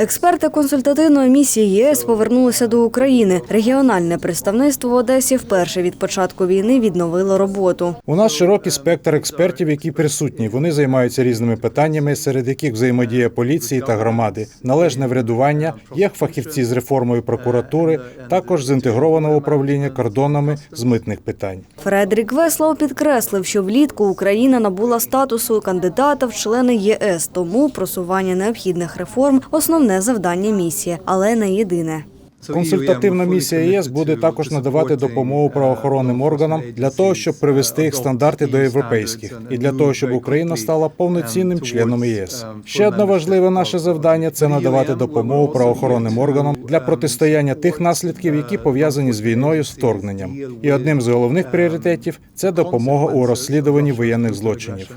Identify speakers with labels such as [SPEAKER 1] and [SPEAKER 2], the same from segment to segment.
[SPEAKER 1] Експерти консультативної місії ЄС повернулися до України. Регіональне представництво в Одесі вперше від початку війни відновило роботу.
[SPEAKER 2] У нас широкий спектр експертів, які присутні. Вони займаються різними питаннями, серед яких взаємодія поліції та громади, належне врядування, є фахівці з реформою прокуратури, також з інтегрованого управління кордонами з митних питань.
[SPEAKER 1] Фредерік Веслоу підкреслив, що влітку Україна набула статусу кандидата в члени ЄС, тому просування необхідних реформ основне завдання місії, але не єдине.
[SPEAKER 2] Консультативна місія ЄС буде також надавати допомогу правоохоронним органам для того, щоб привести їх стандарти до європейських, і для того, щоб Україна стала повноцінним членом ЄС. Ще одне важливе наше завдання це надавати допомогу правоохоронним органам для протистояння тих наслідків, які пов'язані з війною з вторгненням. І одним з головних пріоритетів це допомога у розслідуванні воєнних злочинів.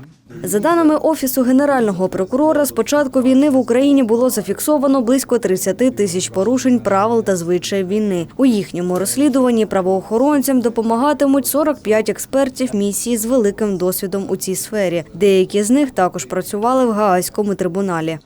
[SPEAKER 1] За даними Офісу Генерального прокурора, з початку війни в Україні було зафіксовано близько 30 тисяч порушень правил та звичаїв війни. У їхньому розслідуванні правоохоронцям допомагатимуть 45 експертів місії з великим досвідом у цій сфері. Деякі з них також працювали в Гаазькому трибуналі.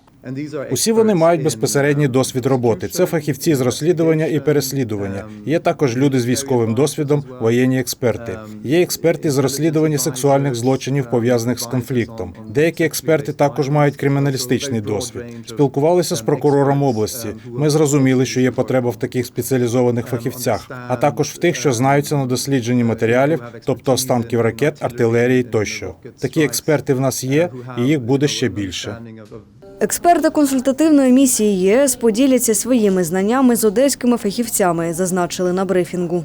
[SPEAKER 2] Усі вони мають безпосередній досвід роботи. Це фахівці з розслідування і переслідування. Є також люди з військовим досвідом, воєнні експерти. Є експерти з розслідування сексуальних злочинів пов'язаних з конфліктом. Деякі експерти також мають криміналістичний досвід. Спілкувалися з прокурором області. Ми зрозуміли, що є потреба в таких спеціалізованих фахівцях, а також в тих, що знаються на дослідженні матеріалів, тобто останків ракет, артилерії тощо. Такі експерти в нас є, і їх буде ще більше.
[SPEAKER 1] Експерти консультативної місії ЄС поділяться своїми знаннями з одеськими фахівцями, зазначили на брифінгу.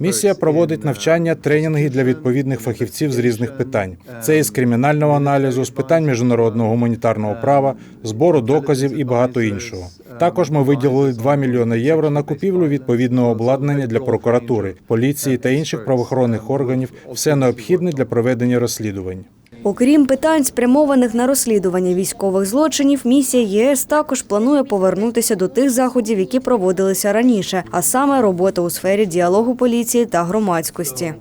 [SPEAKER 2] Місія проводить навчання, тренінги для відповідних фахівців з різних питань. Це із кримінального аналізу, з питань міжнародного гуманітарного права, збору доказів і багато іншого. Також ми виділили 2 мільйони євро на купівлю відповідного обладнання для прокуратури, поліції та інших правоохоронних органів. Все необхідне для проведення розслідувань.
[SPEAKER 1] Окрім питань, спрямованих на розслідування військових злочинів, місія ЄС також планує повернутися до тих заходів, які проводилися раніше, а саме робота у сфері діалогу поліції та громадськості.